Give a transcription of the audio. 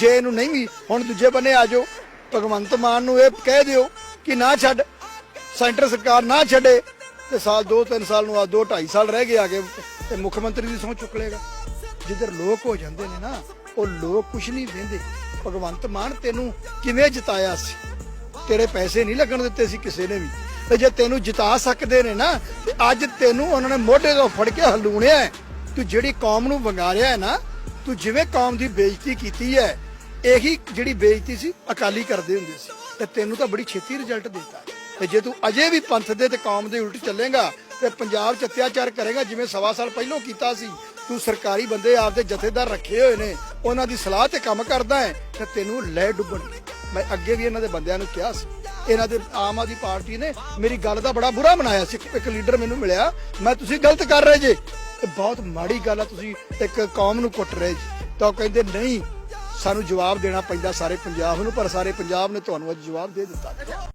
ਜੇ ਇਹਨੂੰ ਨਹੀਂ ਵੀ ਹੁਣ ਦੂਜੇ ਬੰਨੇ ਆ ਜਾਓ, ਭਗਵੰਤ ਮਾਨ ਨੂੰ ਇਹ ਕਹਿ ਦਿਓ ਕਿ ਨਾ ਛੱਡ, ਸੈਂਟਰ ਸਰਕਾਰ ਨਾ ਛੱਡੇ, ਤੇ ਸਾਲ 2-3 ਸਾਲ ਨੂੰ ਆ 2-2.5 ਸਾਲ ਰਹਿ ਗਏ ਆ ਕੇ ਤੇ ਮੁੱਖ ਮੰਤਰੀ ਦੀ ਸਹੁੰ ਚੁੱਕ ਲੇਗਾ ਜਿੱਧਰ ਲੋਕ ਹੋ ਜਾਂਦੇ ਨੇ ਨਾ, ਉਹ ਲੋਕ ਕੁਝ ਨਹੀਂ ਵੇਂਦੇ। ਭਗਵੰਤ ਮਾਨ ਤੈਨੂੰ ਕਿਵੇਂ ਜਿਤਾਇਆ ਸੀ? ਤੇਰੇ ਪੈਸੇ ਨਹੀਂ ਲੱਗਣ ਦਿੱਤੇ ਸੀ ਕਿਸੇ ਨੇ ਵੀ। ਤੇ ਜੇ ਤੈਨੂੰ ਜਿਤਾ ਸਕਦੇ ਨੇ ਨਾ, ਤੇ ਅੱਜ ਤੈਨੂੰ ਉਹਨਾਂ ਨੇ ਮੋਢੇ ਤੋਂ ਫੜ ਕੇ ਹਲੂਣਿਆ ਤੂੰ ਜਿਹੜੀ ਕੌਮ ਨੂੰ ਵੰਗਾਰਿਆ ਹੈ ਨਾ, ਤੂੰ ਜਿਵੇਂ ਕੌਮ ਦੀ ਬੇਇੱਜ਼ਤੀ ਕੀਤੀ ਹੈ ਇਹੀ ਜਿਹੜੀ ਬੇਇੱਜ਼ਤੀ ਸੀ, ਅਕਾਲੀ ਕਰਦੇ ਹੁੰਦੇ ਸੀ। ਤੇ ਤੈਨੂੰ ਤਾਂ ਬੜੀ ਛੇਤੀ ਰਿਜ਼ਲਟ ਦਿੱਤਾ। ਤੇ ਜੇ ਤੂੰ ਅਜੇ ਵੀ ਪੰਥ ਦੇ ਤੇ ਕੌਮ ਦੇ ਉਲਟ ਚੱਲੇਗਾ, ਤੇ ਪੰਜਾਬ 'ਚ ਅਤਿਆਚਾਰ ਕਰੇਗਾ, ਜਿਵੇਂ ਸਵਾ ਸਾਲ ਪਹਿਲਾਂ ਕੀਤਾ ਸੀ, ਤੂੰ ਸਰਕਾਰੀ ਬੰਦੇ ਆਪਦੇ ਜਥੇਦਾਰ ਰੱਖੇ ਹੋਏ ਨੇ, ਉਹਨਾਂ ਦੀ ਸਲਾਹ ਤੇ ਕੰਮ ਕਰਦਾ ਹੈ, ਤੇ ਤੈਨੂੰ ਲੈ ਡੁੱਬਣ। ਮੈਂ ਅੱਗੇ ਵੀ ਇਹਨਾਂ ਦੇ ਬੰਦਿਆਂ ਨੂੰ ਕਿਹਾ ਸੀ। ਇਹਨਾਂ ਦੇ ਆਮ ਆਦਮੀ ਪਾਰਟੀ ਨੇ ਮੇਰੀ ਗੱਲ ਦਾ ਬੜਾ ਬੁਰਾ ਬਣਾਇਆ ਸੀ। ਇੱਕ- ਲੀਡਰ ਮੈਨੂੰ ਮਿਲਿਆ, ਮੈਂ ਤੁਸੀਂ ਗਲਤ ਕਰ ਰਹੇ ਜੇ। ਇਹ ਬਹੁਤ ਮਾੜੀ ਗੱਲ ਆ, ਤੁਸੀਂ ਇੱਕ ਕੌਮ ਨੂੰ ਕੁੱਟ ਰਹੇ ਜੀ। ਤਾਂ ਉਹ ਕਹਿੰਦੇ, ਨਹੀਂ ਸਾਨੂੰ ਜਵਾਬ ਦੇਣਾ ਪੈਂਦਾ ਸਾਰੇ ਪੰਜਾਬ ਨੂੰ, ਪਰ ਸਾਰੇ ਪੰਜਾਬ ਨੇ ਤੁਹਾਨੂੰ ਅੱਜ ਜਵਾਬ ਦੇ ਦਿੱਤਾ।